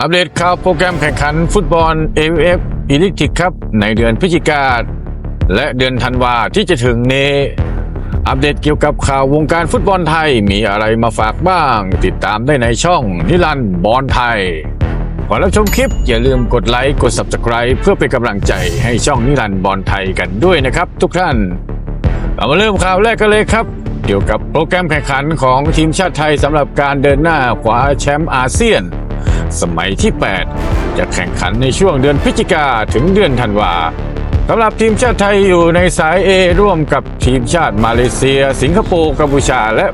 อัปเดตข่าวโปรแกรมแข่งขันฟุตบอล AFF อีลิทิกครับ ในเดือนพฤศจิกาและเดือนธันวาที่จะถึงนี้ อัปเดตเกี่ยวกับข่าววงการฟุตบอลไทยมีอะไรมาฝากบ้าง ติดตามได้ในช่องนิรันดร์บอลไทยก่อนรับชมคลิปอย่าลืมกดไลค์กด Subscribe เพื่อเป็นกำลังใจให้ช่องนิรันดร์บอลไทยกันด้วยนะครับ ทุกท่านเรามาเริ่มข่าวแรกกันเลยครับ เกี่ยวกับโปรแกรมแข่งขันของทีมชาติไทยสำหรับการเดินหน้าคว้าแชมป์อาเซียน สมัยที่ 8 จะแข่งขันในช่วงเดือนพฤศจิกาถึงเดือนธันวาสำหรับทีมชาติไทยอยู่ในสาย A ร่วมกับทีมชาติมาเลเซีย สิงคโปร์กัมพูชาและ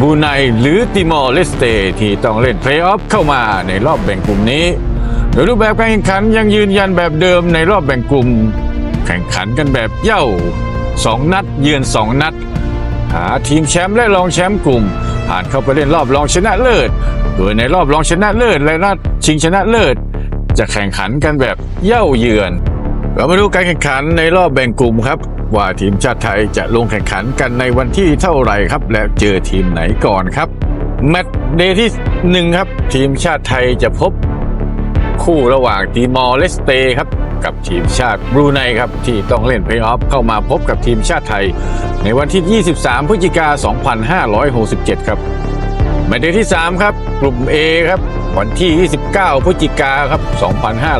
บูไนหรือติมอร์เลสเตที่ต้องเล่นเพลย์ออฟเข้ามาในรอบแบ่งกลุ่มนี้โดยรูปแบบการแข่งขันยังยืนยันแบบเดิมในรอบแบ่งกลุ่ม แข่งขันกันแบบเย้า2 นัด เยือน 2 นัด หาทีมแชมป์และรองแชมป์กลุ่ม ผ่านเข้าไปเล่นรอบรองชนะเลิศ โดยในรอบรองชนะเลิศและนัดชิงชนะเลิศ จะแข่งขันกันแบบเย้าเยือน เรามาดูการแข่งขันในรอบแบ่งกลุ่มครับ ว่าทีมชาติไทยจะลงแข่งขันกันในวันที่เท่าไหร่ครับ และเจอทีมไหนก่อนครับแมตช์เดย์ที่หนึ่งครับ ทีมชาติไทยจะพบคู่ระหว่างทีมอร์เลสเตครับกับทีมชาติบรูไนครับที่ต้องเล่นเพลย์ออฟเข้ามาพบกับทีมชาติไทย ในวันที่ 23 พฤศจิกายน2567 ครับ แมตช์เดย์ที่ 3 ครับ กลุ่ม A ครับ วันที่ 29 พฤศจิกาครับ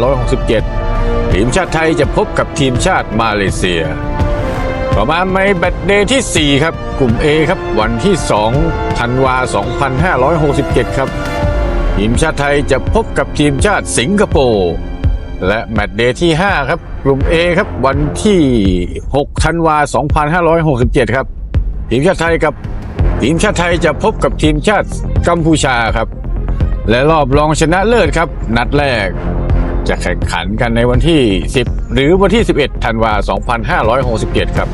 2567 ทีมชาติไทยจะพบกับทีมชาติมาเลเซีย ต่อมาในแบตเดย์ที่ 4 ครับ กลุ่ม A ครับ วันที่ 2 ธันวา 2567 ครับ ทีมชาติไทยจะพบกับทีมชาติสิงคโปร์และแมตช์เดย์ที่ 5 ครับ กลุ่ม A ครับ วันที่ 6 ธันวา 2567 ครับ ทีมชาติไทยกับ ทีมชาติไทยจะพบกับทีมชาติกัมพูชาครับ และรอบรองชนะเลิศครับ นัดแรก จะแข่งขันกันในวันที่ 10 หรือวันที่ 11 ธันวา2567 ครับ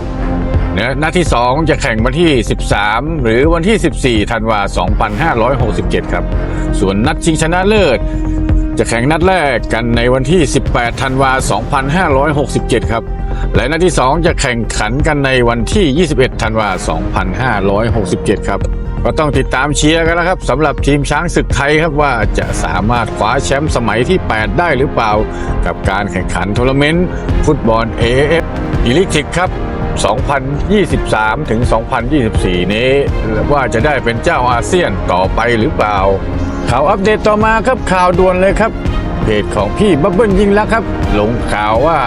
และนัดที่ 2 จะแข่งวันที่ 13 หรือวันที่ 14 ธันวา2567 ครับ ส่วนนัดชิงชนะเลิศ จะแข่งนัดแรกกันในวันที่ 18 ธันวา 2567 ครับ และนัดที่ 2 จะแข่งขันกันในวันที่ 21 ธันวา 2567 ครับ ก็ต้องติดตามเชียร์กันนะครับสำหรับทีมช้างศึกไทยครับว่าจะสามารถคว้าแชมป์สมัยที่ 8 ได้หรือเปล่า กับการแข่งขันทัวร์นาเมนต์ฟุตบอล AAF อีลิทิกครับ2023 ถึง 2024 นี้ว่าจะได้เป็นเจ้าอาเซียนต่อไปหรือเปล่า ข่าวอัปเดตต่อมาครับข่าวด่วนเลยครับ เพจของพี่บับเบิ้ลยิงแล้วครับ ลงข่าวว่า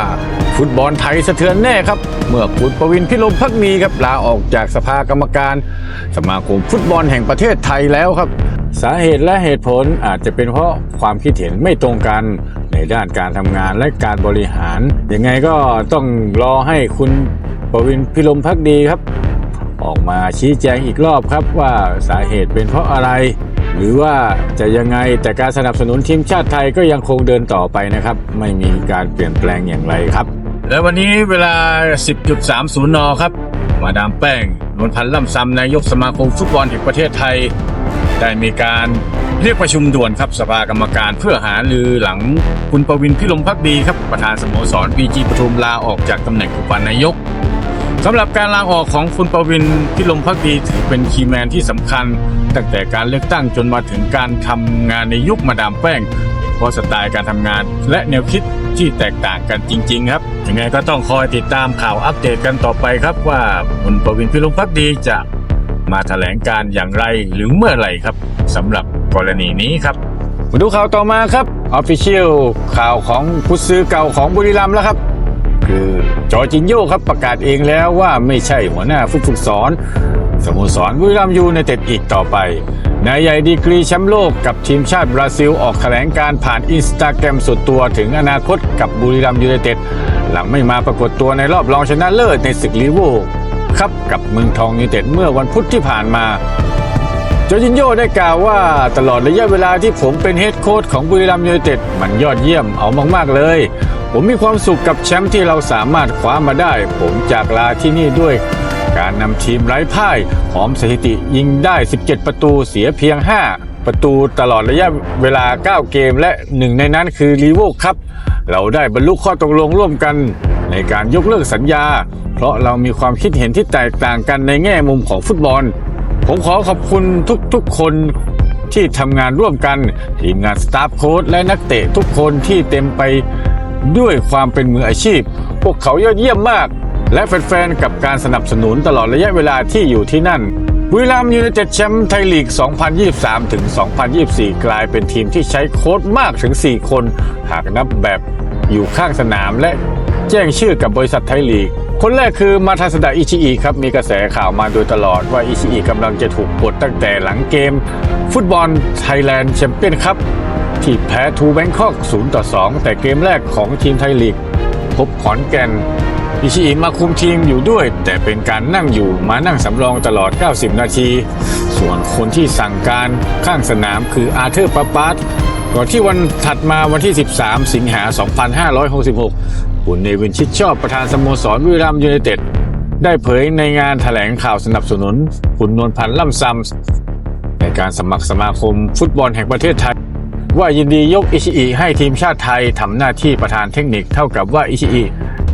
ฟุตบอลไทยสะเทือนแน่ครับ เมื่อคุณประวินพิรมพักดีครับลาออกจากสภากรรมการ สมาคมฟุตบอลแห่งประเทศไทยแล้วครับ สาเหตุและเหตุผลอาจจะเป็นเพราะความคิดเห็นไม่ตรงกันในด้านการทำงานและการบริหาร ยังไงก็ต้องรอให้คุณประวินพิรมพักดีครับ ออกมาชี้แจงอีกรอบครับว่าสาเหตุเป็นเพราะอะไร หรือว่าจะยังไงแต่การสนับสนุนทีมชาติไทยก็ยังคงเดินต่อไปนะครับ ไม่มีการเปลี่ยนแปลงอย่างไรครับ และวันนี้เวลา 10.30 น ครับ มาดามแป้งนวลพันธ์ล่ำซำนายกสมาคมฟุตบอลแห่งประเทศไทย ได้มีการเรียกประชุมด่วนครับสภากรรมการเพื่อหารือหลังคุณประวินพิรมพักดีครับประธานสโมสรบีจีปทุมลาออกจากตำแหน่งอุปนายก สำหรับการลาออกของคุณประวินพิรมพักดีถือเป็นคีย์แมนที่สำคัญ ตั้งแต่การเลือกตั้งจนมาถึงการทำงานในยุคมาดามแป้งเพราะสไตล์การทำงาน และแนวคิดที่แตกต่างกันจริง ๆ ครับยังไงก็ต้องคอยติดตามข่าวอัปเดตกันต่อไปครับว่าคุณประวินพิรมพักดีจะมาแถลงการอย่างไรหรือเมื่อไหร่ครับสำหรับกรณีนี้ครับมาดูข่าวต่อมาครับออฟฟิเชียลข่าวของผู้ซื้อเก่าของบุรีรัมย์แล้วครับ คือ จอจินโญ่ครับประกาศเองแล้วว่าไม่ใช่หัวหน้าผู้ฝึกสอนสโมสรบุรีรัมย์ยูไนเต็ดอีกต่อไป นายใหญ่ดีกรีแชมป์โลกกับทีมชาติบราซิลออกแถลงการผ่านอินสตาแกรมส่วนตัวถึงอนาคตกับบุรีรัมย์ยูไนเต็ดหลังไม่มาปรากฏตัวในรอบรองชนะเลิศในศึกลีโวครับกับเมืองทองยูไนเต็ดเมื่อวันพุธที่ผ่านมา โจจินโญ่ได้กล่าวว่าตลอดระยะเวลาที่ผมเป็นเฮดโค้ชของบุรีรัมย์ยูไนเต็ดมันยอดเยี่ยมเอามาก ๆ เลย ผมมีความสุขกับแชมป์ที่เราสามารถคว้ามาได้ ผมจากลาที่นี่ด้วย การนำทีมไร้พ่ายหอมสถิติยิงได้ 17 ประตูเสียเพียง 5 ประตูตลอดระยะเวลา 9 เกมและหนึ่งในนั้นคือลีโวครับ เราได้บรรลุข้อตกลงร่วมกัน ในการยกเลิกสัญญา เพราะเรามีความคิดเห็นที่แตกต่างกันในแง่มุมของฟุตบอล ผมขอขอบคุณทุกๆคนที่ทำงานร่วมกัน ทีมงานสตาฟโค้ชและนักเตะทุกคนที่เต็มไปด้วยความเป็นมืออาชีพ พวกเขายอดเยี่ยมมาก และแฟนๆ กับการสนับสนุนตลอดระยะเวลาที่อยู่ที่นั่นบุรีรัมยูไนเต็ดแชมป์ไทยลีก 2023 ถึง 2024 กลายเป็นทีมที่ใช้โค้ชมากถึง 4 คน หากนับแบบอยู่ข้างสนามและแจ้งชื่อกับบริษัทไทยลีก คนแรกคือมาทาสดะอิชิอิครับ มีกระแสข่าวมาโดยตลอดว่าอิชิอิกำลังจะถูกปลดตั้งแต่หลังเกม ฟุตบอลไทยแลนด์แชมเปี้ยนคัพที่แพ้ทูแบงคอก0ต่อ2 แต่เกมแรกของทีมไทยลีก พบขอนแก่น อิชิอิมาคุมทีมอยู่ด้วย แต่เป็นการนั่งอยู่มานั่งสำรองตลอด 90 นาที ส่วนคนที่สั่งการข้างสนามคืออาร์เธอร์ปาปาร์ต ก่อนที่วันถัดมาวันที่ 13 สิงหา 2566คุณเนวินชิดชอบประธานสโมสรบุรีรัมยูไนเต็ด ได้เผยในงานแถลงข่าวสนับสนุน คุณนวลพันธ์ล่ำซำในการสมัครสมาคมฟุตบอลแห่งประเทศไทย ว่ายินดียกอิชิอิให้ทีมชาติไทยทำหน้าที่ประธานเทคนิคเท่ากับว่าอิชิอิ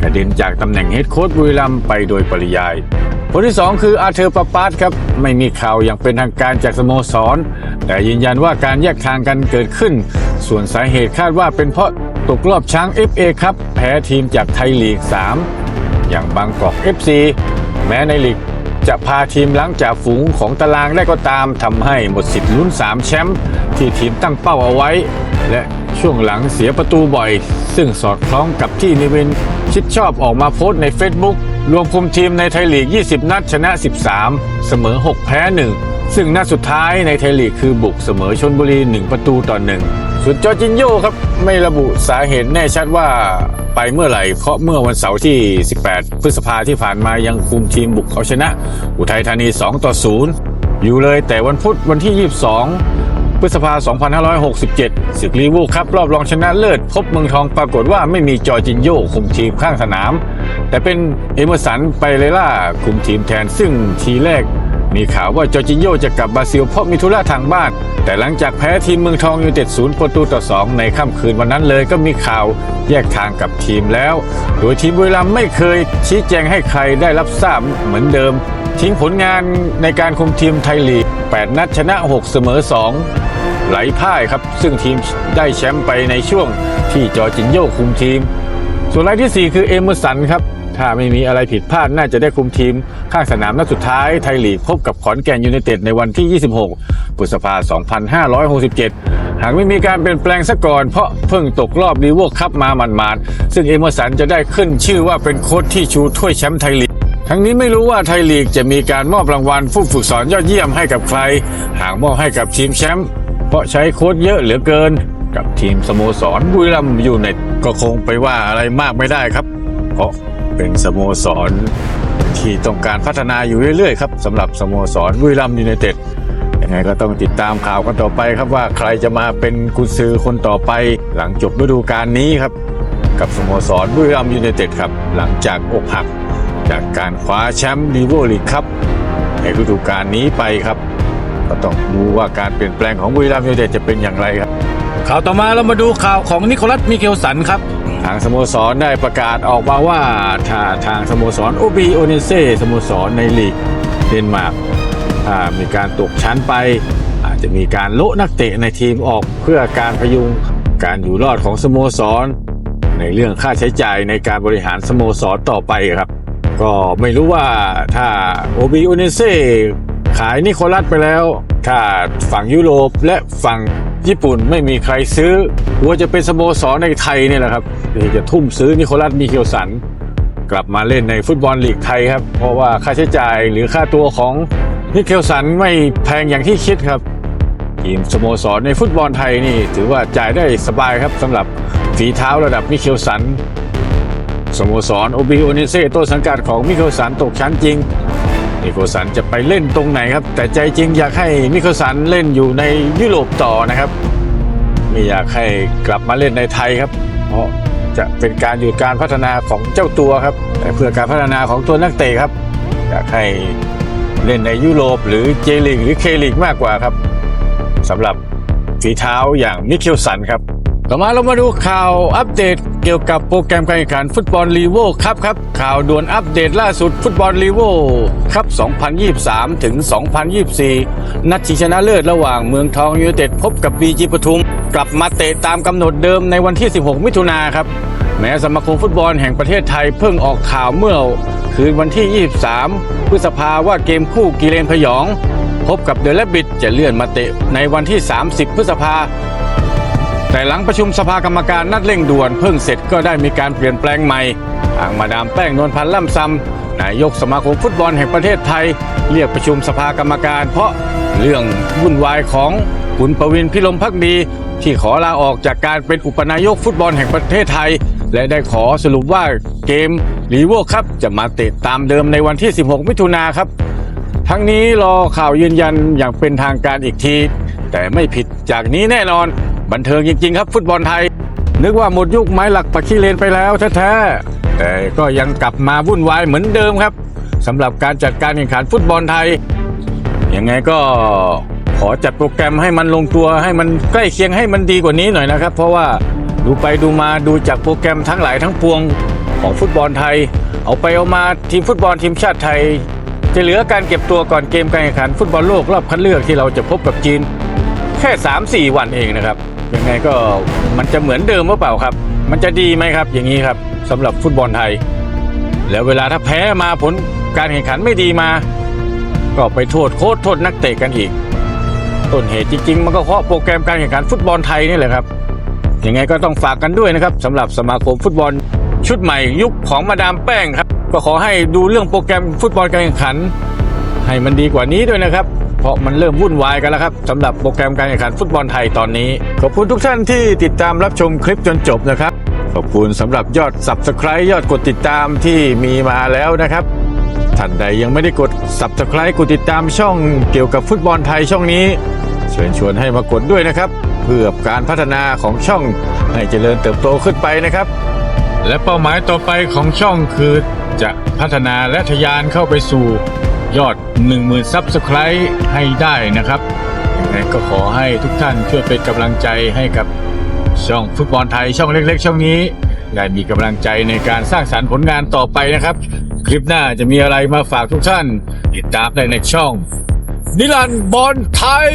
กระเด็นจากตำแหน่งเฮดโค้ชบุรีรัมไปโดยปริยาย คนที่ 2 คืออาเธอร์ปาปาร์ครับ ไม่มีข่าวอย่างเป็นทางการจากสโมสร แต่ยืนยันว่าการแยกทางกันเกิดขึ้น ส่วนสาเหตุคาดว่าเป็นเพราะตกรอบช้าง FA ครับ แพ้ทีมจากไทยลีก 3 อย่างบางกอก FC แม้ในลีกจะพาทีมหลังจากฝูงของตารางได้ก็ตามทำให้หมดสิทธิ์ลุ้น 3 แชมป์ที่ทีมตั้งเป้าเอาไว้ และช่วงหลังเสียประตูบ่อย ซึ่งสอดคล้องกับที่นิวินชิดชอบออกมาโพสต์ใน Facebook รวมคุมทีมในไทยลีก 20 นัดชนะ 13 เสมอ 6 แพ้ 1 ซึ่งนัดสุดท้ายในไทยลีกคือบุกเสมอชนบุรี 1 ประตูต่อ 1 ส่วนจอจินโยครับ ไม่ระบุสาเหตุแน่ชัดว่าไปเมื่อไหร่ เพราะเมื่อวันเสาร์ที่ 18 พฤษภาที่ผ่านมายังคุมทีมบุกเอาชนะ อุทัยธานี 2 ต่อ 0 อยู่เลยแต่วันพุธวันที่ 22 พฤษภา 2567ศึกลีวูครับรอบรองชนะเลิศ พบเมืองทองปรากฏว่าไม่มีจอจินโยคุมทีมข้างสนาม แต่เป็นเอเมอร์สันไปเลล่าคุมทีมแทนซึ่งทีแรก มีข่าวว่าจอจินโยจะกลับบราซิลเพราะมีธุระทางบ้าน แต่หลังจากแพ้ทีมเมืองทองยูไนเต็ดศูนย์ประตูต่อ 2 ในค่ำคืนวันนั้นเลยก็มีข่าวแยกทางกับทีมแล้ว โดยทีมบุรีรัมย์ไม่เคยชี้แจงให้ใครได้รับทราบเหมือนเดิม ทิ้งผลงานในการคุมทีมไทยลีก 8 นัดชนะ 6 เสมอ 2 ไหลพ่ายครับ ซึ่งทีมได้แชมป์ไปในช่วงที่จอจินโยคุมทีม ส่วนรายทีสี่4 คือเอเมอร์สันครับ ถ้าไม่มีอะไรผิดพลาดน่าจะได้คุมทีม ข้างสนามนัดสุดท้ายไทยลีกพบกับขอนแก่นยูไนเต็ดในวันที่ 26 พฤษภาคม 2567หากไม่มีการเปลี่ยนแปลงซะก่อนเพราะเพิ่งตกรอบลีโวคัพมาหมาดๆซึ่งเอเมอร์สันจะได้ขึ้นชื่อว่าเป็นโค้ชที่ชูถ้วยแชมป์ไทยลีก ทั้งนี้ไม่รู้ว่าไทยลีกจะมีการมอบรางวัลผู้ฝึกสอนยอดเยี่ยมให้กับใคร หากมอบให้กับทีมแชมป์เพราะใช้โค้ชเยอะเหลือเกิน กับทีมสโมสรบุรีรัมย์ยูไนเต็ดก็คงไปว่าอะไรมากไม่ได้ครับ เพราะเป็นสโมสรที่ต้องการพัฒนาอยู่เรื่อยๆครับสำหรับสโมสรบุรีรัมย์ยูไนเต็ดยังไงก็ต้องติดตามข่าวกันต่อไปครับว่าใครจะมาเป็นกุญซือคนต่อไป หลังจบฤดูกาลนี้ครับ กับสโมสรบุรีรัมย์ยูไนเต็ดครับ หลังจากอกหัก จากการคว้าแชมป์ลีโวลีกครับ ในฤดูกาลนี้ไปครับ ก็ต้องดูว่าการเปลี่ยนแปลงของบุรีรัมย์ยูไนเต็ดจะเป็นอย่างไรครับ ข่าวต่อมาเรามาดูข่าวของนิโคลัสมิเคลสันครับ ทางสโมสรได้ประกาศออกมาว่าถ้าทางสโมสรโอบีโอเนเซ่สโมสรในลีกเดนมาร์กถ้ามีการตกชั้นไป อาจจะมีการโละนักเตะในทีมออกเพื่อการพยุงการอยู่รอดของสโมสร ในเรื่องค่าใช้จ่ายในการบริหารสโมสรต่อไปครับ ก็ไม่รู้ว่าถ้าโอบีโอเนเซ่ขายนิโคลัสไปแล้ว ถ้าฝั่งยุโรปและฝั่งญี่ปุ่นไม่มีใครซื้อว่าจะเป็นสโมสรในไทยเนี่ยแหละครับที่จะทุ่มซื้อนิโคลัสมิเคลสัน กลับมาเล่นในฟุตบอลลีกไทยครับ เพราะว่าค่าใช้จ่ายหรือค่าตัวของมิเคลสันไม่แพงอย่างที่คิดครับทีมสโมสรในฟุตบอลไทยนี่ถือว่าจ่ายได้สบายครับสำหรับฝีเท้าระดับมิเคลสัน สโมสรโอบีโอเนเซต้นสังกัดของมิเคลสันตกชั้นจริง มิเคลสันจะไปเล่นตรงไหนครับ แต่ใจจริงอยากให้มิเคลสันเล่นอยู่ในยุโรปต่อนะครับ ไม่อยากให้กลับมาเล่นในไทยครับ เพราะจะเป็นการหยุดการพัฒนาของเจ้าตัวครับ แต่เพื่อการพัฒนาของตัวนักเตะครับ อยากให้เล่นในยุโรปหรือเจลีกหรือเคลีกมากกว่าครับสำหรับฝีเท้าอย่างมิเคลสันครับ ต่อมาเรามาดูข่าวอัปเดตเกี่ยวกับโปรแกรมการแข่งขันฟุตบอลลีโวครับครับ ข่าวด่วนอัปเดตล่าสุดฟุตบอลลีโวครับ 2023 ถึง 2024 นัดชิงชนะเลิศระหว่างเมืองทองยูไนเต็ดพบกับบีจีปทุม กลับมาเตะตามกำหนดเดิมในวันที่ 16 มิถุนาครับ แม้สมาคมฟุตบอลแห่งประเทศไทยเพิ่งออกข่าวเมื่อ คืนวันที่ 23 พฤษภาว่าเกมคู่กีเลนพยอง พบกับเดลบิดจะเลื่อนมาเตะในวันที่ 30 พฤษภา แต่หลังประชุมสภากรรมการนัดเร่งด่วนเพิ่งเสร็จก็ได้มีการเปลี่ยนแปลงใหม่ทางมาดามแป้งนวลพันธ์ล่ำซำนายกสมาคมฟุตบอลแห่งประเทศไทย เรียกประชุมสภากรรมการ เพราะเรื่องวุ่นวายของคุณประวินพิรมพักดี ที่ขอลาออกจากการเป็นอุปนายกฟุตบอลแห่งประเทศไทย และได้ขอสรุปว่าเกมลีโวครับจะมาเตะตามเดิมในวันที่ 16 มิถุนาครับ ทั้งนี้รอข่าวยืนยันอย่างเป็นทางการอีกที แต่ไม่ผิดจากนี้แน่นอน บันเทิงจริง ๆ ครับฟุตบอลไทย นึกว่าหมดยุคไม้หลักปักขี้เลนไปแล้วแท้ๆแต่ก็ยังกลับมาวุ่นวายเหมือนเดิมครับสำหรับการจัดการแข่งขันฟุตบอลไทยยังไงก็ขอจัดโปรแกรมให้มันลงตัวให้มันใกล้เคียงให้มันดีกว่านี้หน่อยนะครับ เพราะว่าดูไปดูมาดูจากโปรแกรมทั้งหลายทั้งปวงของฟุตบอลไทย เอาไปเอามาทีมฟุตบอลทีมชาติไทย จะเหลือการเก็บตัวก่อนเกมการแข่งขันฟุตบอลโลกรอบคัดเลือกที่เราจะพบกับจีน แค่ 3-4 วันเองนะครับ ยังไงก็มันจะเหมือนเดิมหรือเปล่าครับ มันจะดีไหมครับ อย่างนี้ครับสำหรับฟุตบอลไทย แล้วเวลาถ้าแพ้มาผลการแข่งขันไม่ดีมา ก็ไปโทษโค้ชโทษนักเตะกันอีก ต้นเหตุจริงๆ มันก็เพราะโปรแกรมการแข่งขันฟุตบอลไทยนี่แหละครับยังไงก็ต้องฝากกันด้วยนะครับสำหรับสมาคมฟุตบอลชุดใหม่ยุคของมาดามแป้งครับ ก็ขอให้ดูเรื่องโปรแกรมฟุตบอลการแข่งขัน ให้มันดีกว่านี้ด้วยนะครับ ราะมันเริ่มวุ่นวายกันแล้วครับสำหรับโปรแกรมการแข่งขันฟุตบอลไทยตอนนี้ ขอบคุณทุกท่านที่ติดตามรับชมคลิปจนจบนะครับ ขอบคุณสำหรับยอด Subscribe ยอดกดติดตามที่มีมาแล้วนะครับท่านใดยังไม่ได้กด Subscribe กดติดตามช่องเกี่ยวกับฟุตบอลไทยช่องนี้เชิญชวนให้มากดด้วยนะครับ เพื่อการพัฒนาของช่องให้เจริญเติบโตขึ้นไปนะครับ และเป้าหมายต่อไปของช่องคือจะพัฒนาและทะยานเข้าไปสู่ ยอด 10,000 Subscribe ให้ได้นะครับยังไงก็ขอให้ทุกท่านช่วยเป็นกำลังใจให้กับช่องฟุตบอลไทยช่องเล็ก ๆ ช่องนี้ได้มีกำลังใจในการสร้างสรรค์ผลงานต่อไปนะครับ คลิปหน้าจะมีอะไรมาฝากทุกท่าน ติดตามได้ในช่อง นิรันดร์บอลไทย